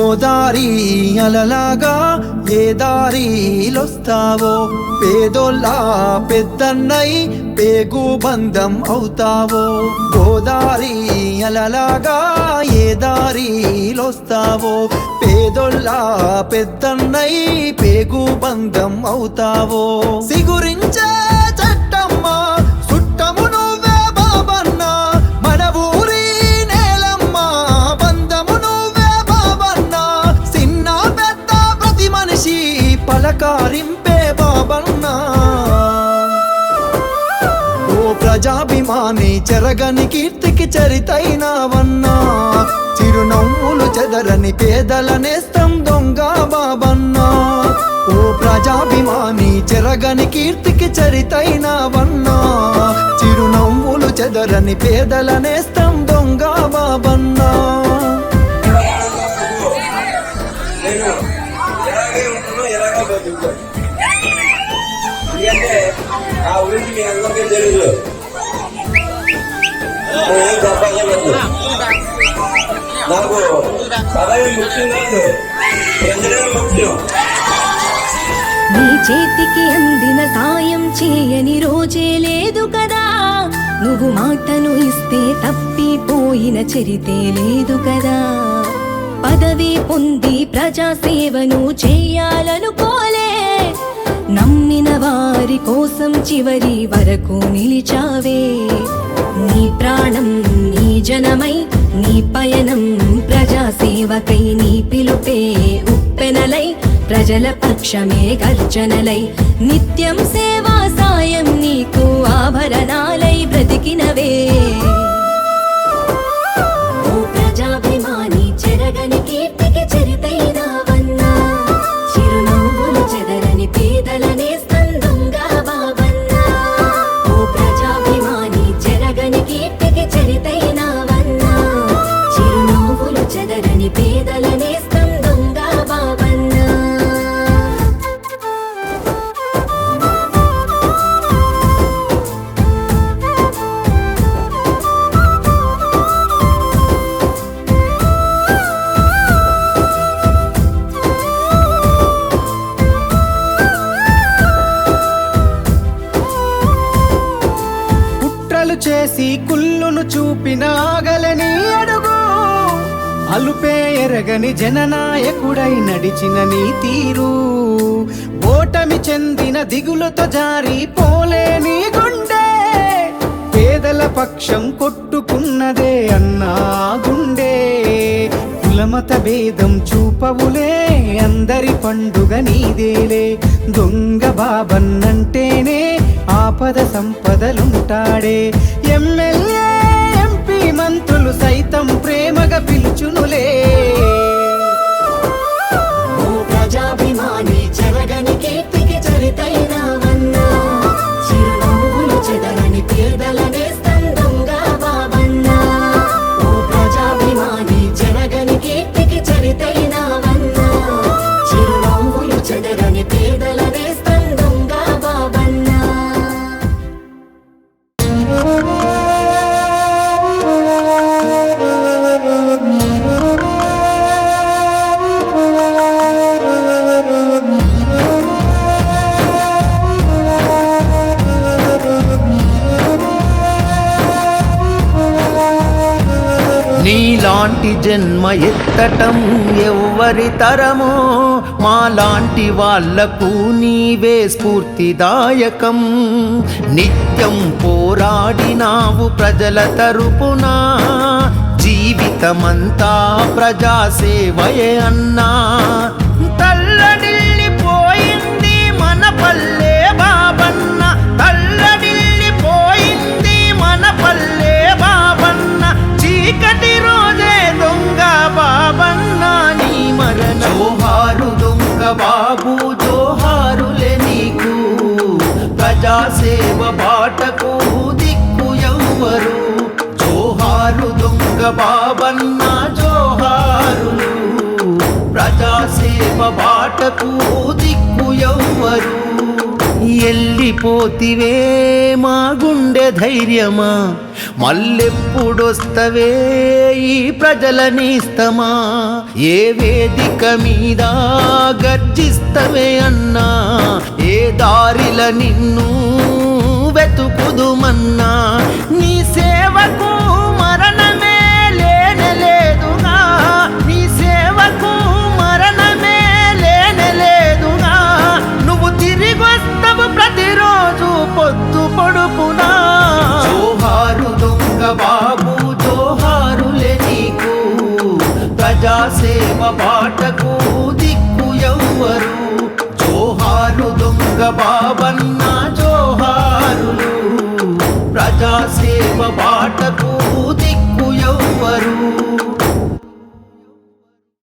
గోదారి అలలాగా ఏ దారిలొస్తావో? పేదోల్లా పెద్దన్నై పేగు బంధం అవుతావో? గోదారి అలలాగా ఏ దారిలొస్తావో? పేదోల్లా పెద్దన్నై పేగు బంధం అవుతావో? ఓ ప్రజాభిమాని చెరగని కీర్తికి చరితైనావన్నా. చిరునవ్వులు చెదరని పేదల నేస్తం దొంగ బాబన్నా. ఓ ప్రజాభిమాని చెరగని కీర్తికి చరితైనావన్నా. చిరునవ్వులు చెదరని పేదల నేస్తం దొంగ బాబన్నా. ఎలాగే ఎలాగే ఎందుకంటే ఆ గురించి మీ అందరికీ తెలుసు. ఏం చెప్పగలదు నాకు పదవి ముఖ్యం కాదు ప్రజలే ముఖ్యం. నీ చేతికి అందిన సాయం చేయని రోజే లేదు కదా. నువ్వు మాటను ఇస్తే తప్పిపోయిన చరితే లేదు కదా. పదవి పొంది ప్రజాసేవను చేయాలనుకోలే. నమ్మిన వారి కోసం చివరి వరకు నిలిచావే. నీ ప్రాణం నీ జనమై నీ పయనం ప్రజాసేవకై నీ పిలుపే ఉప్పెనలై ప్రజల పక్షమే గర్జనలై. నిత్యం సేవా సాయం నీకు ఆభరణాలై బ్రతికినవే. చేసి కుల్లును చూపిన ఆగలని అడుగు. అలుపే ఎరగని జననాయకుడై నడిచిన నీ తీరు. ఓటమి చెందిన దిగులతో జారి పోలేని గుండె. పేదల పక్షం కొట్టుకున్నదే అన్నా గుండే. కులమత భేదం చూపవులే అందరి పండుగ నీదేలే. దొంగ బాబన్నంటేనే ఆపద సంపదలుంటాడే. ఎమ్మెల్యే ఎంపీ మంత్రులు సైతం ప్రేమగా పిలుచునులే. ప్రజాభిమాని నీలాంటి జన్మ ఎత్తటం ఎవ్వరి తరమో? మాలాంటి వాళ్ళకు నీవే స్ఫూర్తిదాయకం. నిత్యం పోరాడినావు ప్రజల తరపున. జీవితమంతా ప్రజాసేవయే అన్నా. బాబు జోహారులే నీకు. ప్రజాసేవ బాటకు దిక్కు ఎవ్వరు. జోహారు దొంగ బాబన్న జోహారులు. ప్రజాసేవ బాటకు దిక్కు ఎవ్వరు. ఎల్లిపోతివే మా గుండె ధైర్యమా? మల్లెప్పుడొస్తవే ఈ ప్రజలనిస్తమా ఏ వేదిక మీద గర్జిస్తవే అన్నా? ఏ దారిల నిన్ను వెతుకుదుమన్నా? నీ దొంగ బాబన్న జోహారులు ప్రజాసేవ బాటకు దిక్కు ఎవ్వరు.